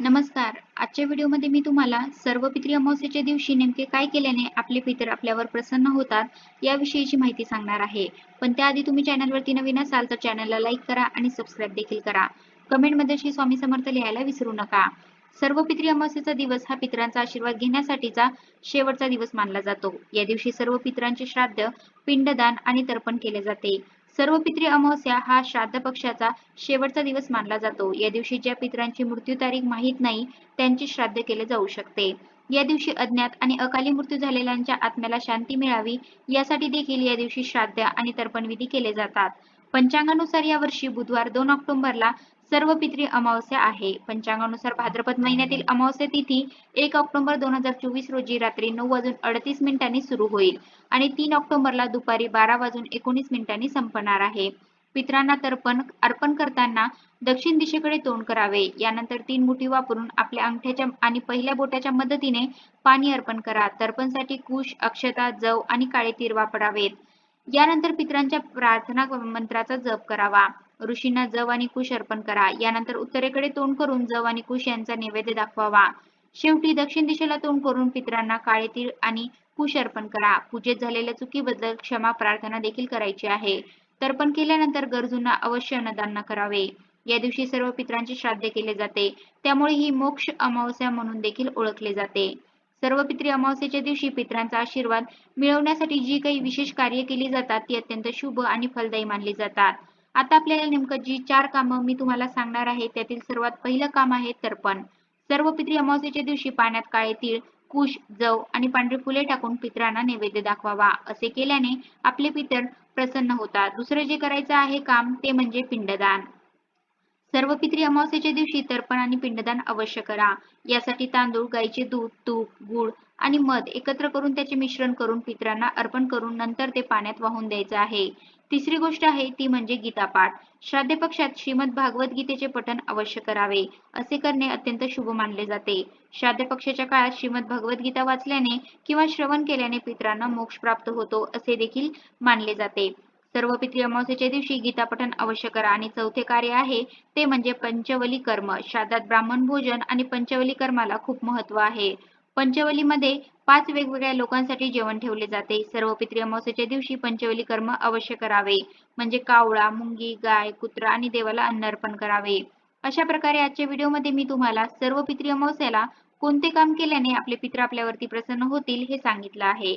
नमस्कार. आजच्या व्हिडिओमध्ये मी तुम्हाला सर्व पितृ अमावस्येच्या दिवशी नेमके काय केल्याने आपले पितर आपल्यावर प्रसन्न होतात याविषयीची माहिती सांगणार आहे. पण त्याआधी तुम्ही चॅनलवरती नवीन असाल तर चॅनलला लाईक करा आणि सबस्क्राईब देखील करा. कमेंटमध्ये श्री स्वामी समर्थ लिहायला विसरू नका. सर्व पितृ अमावस्येचा दिवस हा पितरांचा आशीर्वाद घेण्यासाठीचा शेवटचा दिवस मानला जातो. या दिवशी सर्व पितरांचे श्राद्ध पिंडदान आणि तर्पण केले जाते. सर्व पितृ अमावस्या हा श्राद्ध पक्षाचा शेवटचा दिवस मानला जातो. या दिवशी ज्या पितरांची मृत्यू तारीख माहीत नाही त्यांचे श्राद्ध केले जाऊ शकते. या दिवशी अज्ञात आणि अकाली मृत्यू झालेल्यांच्या आत्म्याला शांती मिळावी यासाठी देखील या दिवशी श्राद्ध आणि तर्पण विधी केले जातात. पंचांगानुसार या वर्षी बुधवार दोन ऑक्टोबरला सर्व पितृ अमावस्या आहे. पंचांगानुसार भाद्रपद महिन्यातील अमावस्या तिथी एक ऑक्टोबर दोन हजार चोवीस रोजी रात्री नऊ वाजून अडतीस मिनिटांनी सुरू होईल आणि तीन ऑक्टोबरला दुपारी बारा वाजून एकोणीस मिनिटांनी संपणार आहे. पित्रांना तर्पण अर्पण करताना दक्षिण दिशेकडे तोंड करावे. यानंतर तीन मुठी वापरून आपल्या अंगठ्याच्या आणि पहिल्या बोटाच्या मदतीने पाणी अर्पण करा. तर्पणसाठी कुश अक्षता जव आणि काळे तीर वापरावेत. यानंतर पितरांच्या प्रार्थना मंत्राचा जप करावा. ऋषींना जव आणि कुश अर्पण करा. यानंतर उत्तरेकडे तोंड करून जव आणि कुश यांचा नैवेद्य दाखवावा. शेवटी दक्षिण दिशेला तोंड करून पितरांना काळे तीळ आणि कुश अर्पण करा. पूजेत झालेल्या चुकीबद्दल क्षमा प्रार्थना देखील करायची आहे. तर्पण केल्यानंतर गरजूंना अवश्य अन्नदान करावे. या दिवशी सर्व पित्रांचे श्राद्ध केले जाते. त्यामुळे ही मोक्ष अमावस्या म्हणून देखील ओळखले जाते. सर्व पित्री अमावस्येच्या दिवशी पित्रांचा आशीर्वाद मिळवण्यासाठी जी काही विशेष कार्य केली जातात ती अत्यंत शुभ आणि फलदायी मानली जातात. आता आपल्याला नेमकं जी चार कामं मी तुम्हाला सांगणार आहे त्यातील सर्वात पहिलं काम आहे तर्पण. सर्व पित्री अमावस्येच्या दिवशी पाण्यात काळे तीळ कुश जव आणि पांढरे फुले टाकून पितरांना नैवेद्य दाखवावा. असे केल्याने आपले पितर प्रसन्न होतात. दुसरं जे करायचं आहे काम ते म्हणजे पिंडदान. सर्व पितरी अमावस्येच्या दिवशी तर्पण आणि पिंडदान अवश्य करा. यासाठी तांदूळ गाईचे दूध तूप गुळ आणि मध एकत्र करून त्याचे मिश्रण करून पितरांना अर्पण करून नंतर ते पाण्यात वाहून द्यायचं आहे. तिसरी गोष्ट आहे ती म्हणजे गीतापाठ. श्राद्ध पक्षात श्रीमद भागवत गीतेचे पठण अवश्य करावे असे करणे अत्यंत शुभ मानले जाते. श्राद्ध पक्षाच्या काळात श्रीमद भगवत गीता वाचल्याने किंवा श्रवण केल्याने पितरांना मोक्ष प्राप्त होतो असे देखील मानले जाते. सर्व पित्री अमावस्येच्या दिवशी गीता पठण अवश्य करा. आणि चौथे कार्य आहे ते म्हणजे पंचवली कर्म. शादात ब्राह्मण भोजन आणि पंचवली कर्माला खूप महत्त्व आहे. पंचवलीमध्ये पाच वेगवेगळ्या लोकांसाठी जेवण ठेवले जाते. सर्व पित्री अमावस्येच्या दिवशी पंचवली कर्म अवश्य करावे. म्हणजे कावळा मुंगी गाय कुत्रा आणि देवाला अन्न अर्पण करावे. अशा प्रकारे आजच्या व्हिडिओमध्ये मी तुम्हाला सर्व पित्री अमावस्याला कोणते काम केल्याने आपले पित्र आपल्यावरती प्रसन्न होतील हे सांगितलं आहे.